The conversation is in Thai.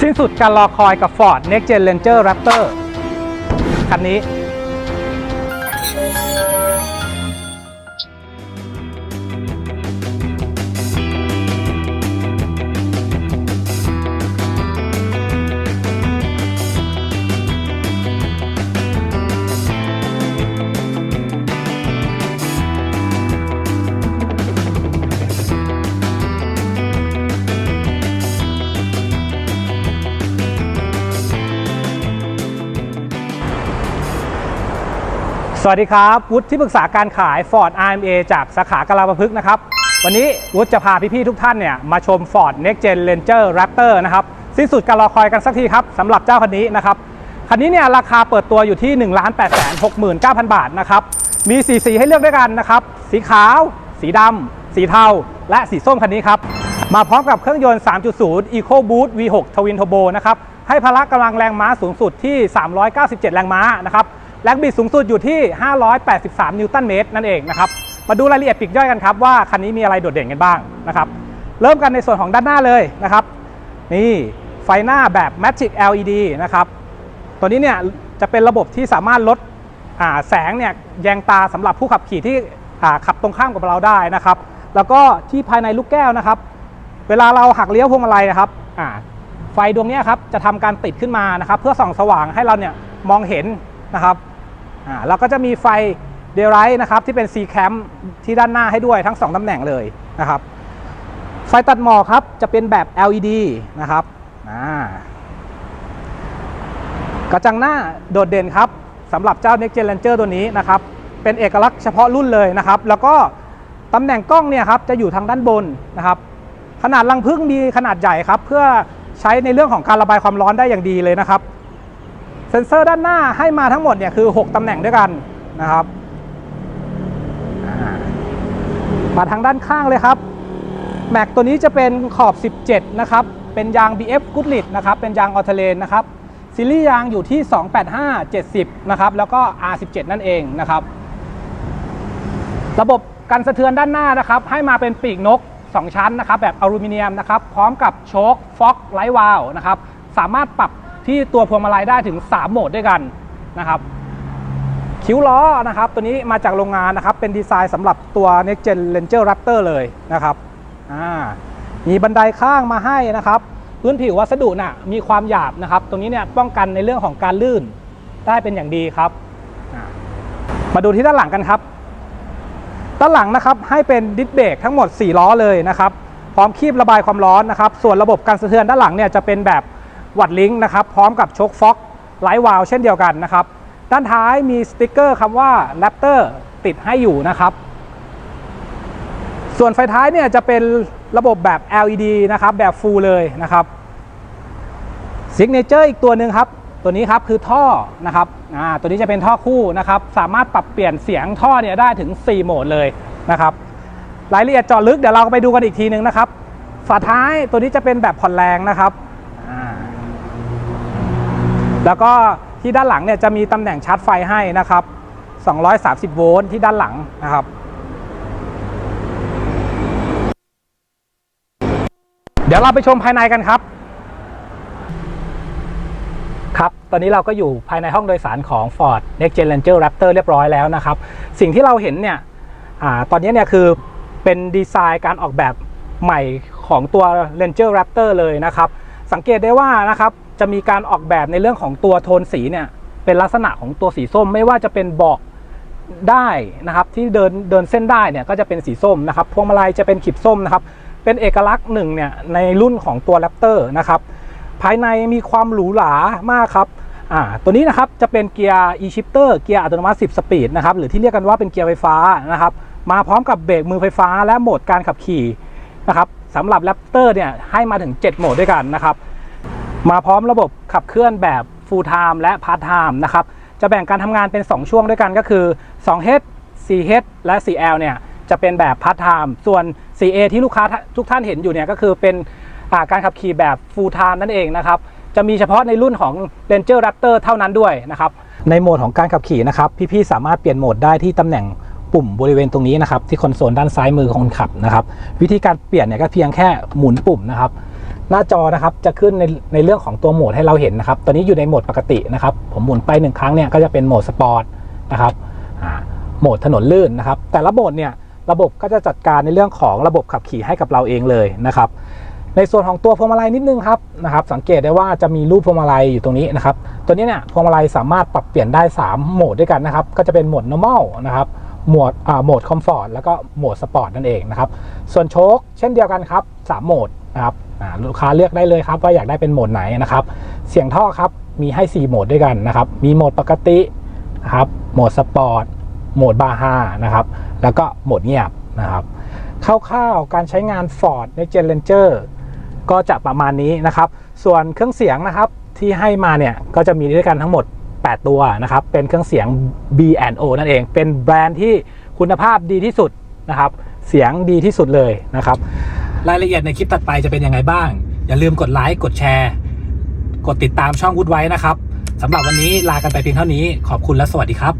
สิ้นสุดการรอคอยกับ Ford Next Gen Ranger Raptor คันนี้ สวัสดีครับวุฒิที่ปรึกษาการขาย Ford RMA จากสาขากลาประพฤกษ์นะครับ วันนี้วุฒิจะพาพี่ๆทุกท่านเนี่ยมาชม Ford Next Gen Ranger Raptor นะครับสิ้นสุดการรอคอยกันสักทีครับสำหรับเจ้าคันนี้นะครับคันนี้เนี่ยราคาเปิดตัวอยู่ที่ 1 8 6 9 0 0 0 บาทนะครับมีสีสีให้เลือกด้วยกันนะครับ สีขาว สีดำสีเทา และสีส้มคันนี้ครับ มาพร้อมกับเครื่องยนต์ 3.0 EcoBoost V6 Twin Turbo นะครับให้พละกำลังแรงม้าสูงสุดที่ 397 แรงม้านะครับ แรงบิดสูงสุดอยู่ที่ 583 นิวตันเมตรนั่นเองนะครับมาดูรายละเอียดปีกย่อยกันครับว่าคันนี้มีอะไรโดดเด่นกันบ้างนะครับเริ่มกันในส่วนของด้านหน้าเลยนะครับนี่ไฟหน้าแบบ Magic LED นะครับตัวนี้เนี่ยจะเป็นระบบที่สามารถลดแสงเนี่ยแยงตาสำหรับผู้ขับขี่ที่ขับตรงข้ามกับเราได้นะครับ แล้วก็ที่ภายในลูกแก้วนะครับ เวลาเราหักเลี้ยวพวงมาลัยนะครับไฟดวงนี้ครับจะทำการติดขึ้นมานะครับ เพื่อส่องสว่างให้เราเนี่ยมองเห็นนะครับ อ่าเราก็จะมีไฟเดร i นะครับที่เป็น C cam ที่ด้านหน้าให้ด้วยทั้ง 2ตำแหน่งเลยนะครับ ไฟตัดหมอกครับจะเป็นแบบ LED นะครับอ่ากระจังหน้าโดดเด่นครับสำหรับเจ้า Next Gen Ranger ตัวนี้นะครับเป็นเอกลักษณ์เฉพาะรุ่นเลยนะครับ แล้วก็ตำแหน่งกล้องเนี่ยครับจะอยู่ทางด้านบนนะครับ ขนาดรังพึ่งมีขนาดใหญ่ครับ เพื่อใช้ในเรื่องของการระบายความร้อนได้อย่างดีเลยนะครับ เซ็นเซอร์ด้านหน้าให้มาทั้งหมดเนี่ยคือ 6 ตำแหน่งด้วยกันนะครับ มาทางด้านข้างเลยครับ แม็กตัวนี้จะเป็นขอบ 17 นะครับ เป็นยาง BF Goodrich นะครับ เป็นยางออเทเลนนะครับ ซีรีส์ยางอยู่ที่ 285 70 นะครับ แล้วก็ R17 นั่นเองนะครับ ระบบกันสะเทือนด้านหน้านะครับ ให้มาเป็นปีกนก 2 ชั้นนะครับ แบบอลูมิเนียมนะครับ พร้อมกับโชคฟ็อกไลท์วาลนะครับ สามารถปรับ ที่ตัวพวงมาลัยได้ถึง 3 โหมดด้วยกันนะครับคิ้วล้อนะครับตัวนี้มาจากโรงงานนะครับเป็นดีไซน์สำหรับตัว Next Gen Ranger Raptor เลยนะครับมีบันไดข้างมาให้นะครับพื้นผิววัสดุน่ะมีความหยาบนะครับ ตรงนี้เนี่ยป้องกันในเรื่องของการลื่นได้เป็นอย่างดีครับ มาดูที่ด้านหลังกันครับ ด้านหลังนะครับให้เป็นดิสเบรกทั้งหมด 4 ล้อเลยนะครับ พร้อมคีบระบายความร้อนนะครับ ส่วนระบบการสะเทือนด้านหลังเนี่ยจะเป็นแบบ วัดลิงก์นะครับพร้อมกับชคฟ็อกไลท์วาลเช่นเดียวกันนะครับ ด้านท้ายมีสติกเกอร์คำว่า Raptor ติดให้อยู่นะครับ ส่วนไฟท้ายเนี่ยจะเป็นระบบแบบ LED นะครับ แบบ Full เลยนะครับซิกเนเจอร์อีกตัวหนึ่งครับ ตัวนี้ครับคือท่อนะครับอ่าตัวนี้จะเป็นท่อคู่นะครับ สามารถปรับเปลี่ยนเสียงท่อเนี่ยได้ถึง 4 โหมดเลยนะครับ รายละเอียดจาะลึกเดี๋ยวเราไปดูกันอีกทีหนึ่งนะครับ ฝาท้ายตัวนี้จะเป็นแบบผ่อนแรงนะครับ แล้วก็ที่ด้านหลังเนี่ยจะมีตำแหน่งชาร์จไฟให้นะครับ 230 โวลต์ที่ด้านหลังนะครับ เดี๋ยวเราไปชมภายในกันครับครับ ตอนนี้เราก็อยู่ภายในห้องโดยสารของ Ford Next Gen Ranger Raptor เรียบร้อยแล้วนะครับ สิ่งที่เราเห็นเนี่ยอตอนนี้เนี่ยคือเป็นดีไซน์การออกแบบใหม่ของตัว Ranger Raptor เลยนะครับ สังเกตได้ว่านะครับ จะมีการออกแบบในเรื่องของตัวโทนสีเนี่ยเป็นลักษณะของตัวสีส้ม ไม่ว่าจะเป็นเบาะได้นะครับ ที่เดินเดินเส้นได้เนี่ยก็จะเป็นสีส้มนะครับพวงมาลัยจะเป็นขีดส้มนะครับ เป็นเอกลักษณ์หนึ่งเนี่ยในรุ่นของตัว Raptor นะครับภายในมีความหรูหรามากครับอ่าตัวนี้นะครับจะเป็นเกียร์ e-shifter เกียร์อัตโนมัติ 10 สปีดนะครับหรือที่เรียกกันว่าเป็นเกียร์ไฟฟ้านะครับ มาพร้อมกับเบรกมือไฟฟ้าและโหมดการขับขี่นะครับสำหรับ Raptor เนี่ยให้มาถึง 7 โหมดด้วยกันนะครับ มาพร้อมระบบขับเคลื่อนแบบ full time และ part time นะครับ จะแบ่งการทำงานเป็น 2 ช่วงด้วยกันก็คือ 2H 4H และ 4L เนี่ยจะเป็นแบบ part time ส่วน 4A ที่ลูกค้าทุกท่านเห็นอยู่เนี่ยก็คือเป็นาการขับขี่แบบ full time นั่นเองนะครับ จะมีเฉพาะในรุ่นของ Ranger Raptor เท่านั้นด้วยนะครับ ในโหมดของการขับขี่นะครับ พี่ๆ สามารถเปลี่ยนโหมดได้ที่ตำแหน่งปุ่มบริเวณตรงนี้นะครับที่คอนโซลด้านซ้ายมือของคนขับนะครับ วิธีการเปลี่ยนเนี่ยก็เพียงแค่หมุนปุ่มนะครับ หน้าจอนะครับจะขึ้นในในเรื่องของตัวโหมดให้เราเห็นนะครับ ตอนนี้อยู่ในโหมดปกตินะครับ ผมหมุนไปหนึ่งครั้งเนี่ยก็จะเป็นโหมดสปอร์ตนะครับโหมดถนนลื่นนะครับ แต่ละโหมดเนี่ยระบบก็จะจัดการในเรื่องของระบบขับขี่ให้กับเราเองเลยนะครับ ในส่วนของตัวพวงมาลัยนิดนึงครับนะครับ สังเกตได้ว่าจะมีรูปพวงมาลัยอยู่ตรงนี้นะครับ ตัวนี้เนี่ยพวงมาลัยสามารถปรับเปลี่ยนได้ 3 โหมดด้วยกันนะครับ ก็จะเป็นโหมด normal นะครับโหมดอ่าโหมด comfort แล้วก็โหมด sport นั่นเองนะครับ ส่วนโชคเช่นเดียวกันครับ 3 โหมด นะครับลูกค้าเลือกได้เลยครับว่าอยากได้เป็นโหมดไหนนะครับ เสียงท่อครับมีให้ 4 โหมดด้วยกันนะครับ มีโหมดปกตินะครับ โหมดสปอร์ต โหมดบาฮานะครับ แล้วก็โหมดเงียบนะครับคร่าวๆการใช้งาน Ford Next Gen Ranger ก็จะประมาณนี้นะครับ ส่วนเครื่องเสียงนะครับที่ให้มาเนี่ยก็จะมีด้วยกันทั้งหมด 8 ตัวนะครับ เป็นเครื่องเสียง B&O นั่นเอง เป็นแบรนด์ที่คุณภาพดีที่สุดนะครับ เสียงดีที่สุดเลยนะครับ รายละเอียดในคลิปถัดไปจะเป็นยังไงบ้าง อย่าลืมกดไลค์กดแชร์ กดติดตามช่องวุฒไว้นะครับสำหรับวันนี้ลากันไปเพียงเท่านี้ขอบคุณและสวัสดีครับ